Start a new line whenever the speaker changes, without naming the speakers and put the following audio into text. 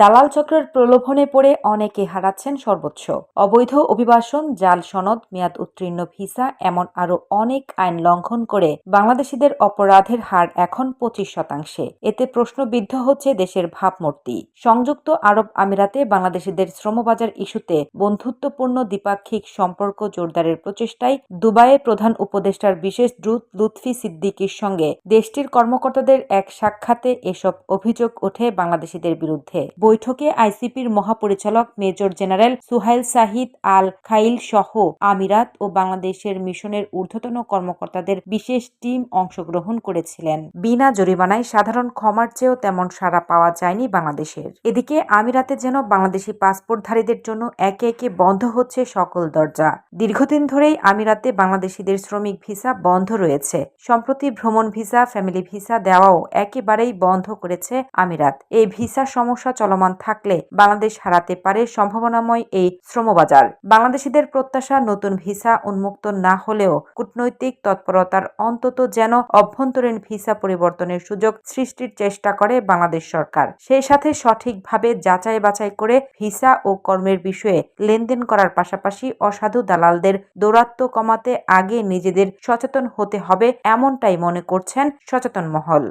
দালাল চক্রের প্রলোভনে পড়ে অনেকে হারাচ্ছেন সর্বোচ্চ। অবৈধ অভিবাসন, জাল সনদ, মেয়াদ উত্তীর্ণ ভিসা এমন আরও অনেক আইন লঙ্ঘন করে বাংলাদেশিদের অপরাধের হার এখন পঁচিশ শতাংশে। এতে প্রশ্নবিদ্ধ হচ্ছে দেশের ভাবমূর্তি। সংযুক্ত আরব আমিরাতে বাংলাদেশিদের শ্রমবাজার ইস্যুতে বন্ধুত্বপূর্ণ দ্বিপাক্ষিক সম্পর্ক জোরদারের প্রচেষ্টায় দুবাইয়ে প্রধান উপদেষ্টার বিশেষ দূত লুৎফি সিদ্দিকীর সঙ্গে দেশটির কর্মকর্তাদের এক সাক্ষাতে এসব অভিযোগ ওঠে বাংলাদেশিদের বিরুদ্ধে। বৈঠকে আইসিপির মহাপরিচালক মেজর জেনারেল সুহাইল সাহিদ আল খাইল সহ আমিরাত ও বাংলাদেশের মিশনের ঊর্ধ্বতন কর্মকর্তাদের বিশেষ টিম অংশগ্রহণ করেছিলেন। বিনা জরিমানায় সাধারণ ক্ষমার চেয়েও তেমন সাড়া পাওয়া যায়নি বাংলাদেশের। এদিকে আমিরাতে যেন বাংলাদেশি পাসপোর্টধারীদের জন্য একে একে বন্ধ হচ্ছে সকল দরজা। দীর্ঘদিন ধরেই আমিরাতে বাংলাদেশিদের শ্রমিক ভিসা বন্ধ রয়েছে। সম্প্রতি ভ্রমণ ভিসা, ফ্যামিলি ভিসা দেওয়াও একেবারেই বন্ধ করেছে আমিরাত। এই ভিসা সমস্যা চলমান থাকলে বাংলাদেশ হারাতে পারে সম্ভাবনাময় এই শ্রমবাজার। বাংলাদেশিদের প্রত্যাশা নতুন ভিসা উন্মুক্ত না হলেও কূটনৈতিক তৎপরতার অন্তত যেন অভ্যন্তরীণ ভিসা পরিবর্তনের সুযোগ সৃষ্টির চেষ্টা করে বাংলাদেশ সরকার। সেই সাথে সঠিকভাবে যাচাই বাছাই করে ভিসা ও কর্মের বিষয়ে লেনদেন করার পাশাপাশি অসাধু দালালদের দৌরাত্ম কমাতে আগে নিজেদের সচেতন হতে হবে, এমনটাই মনে করছেন সচেতন মহল।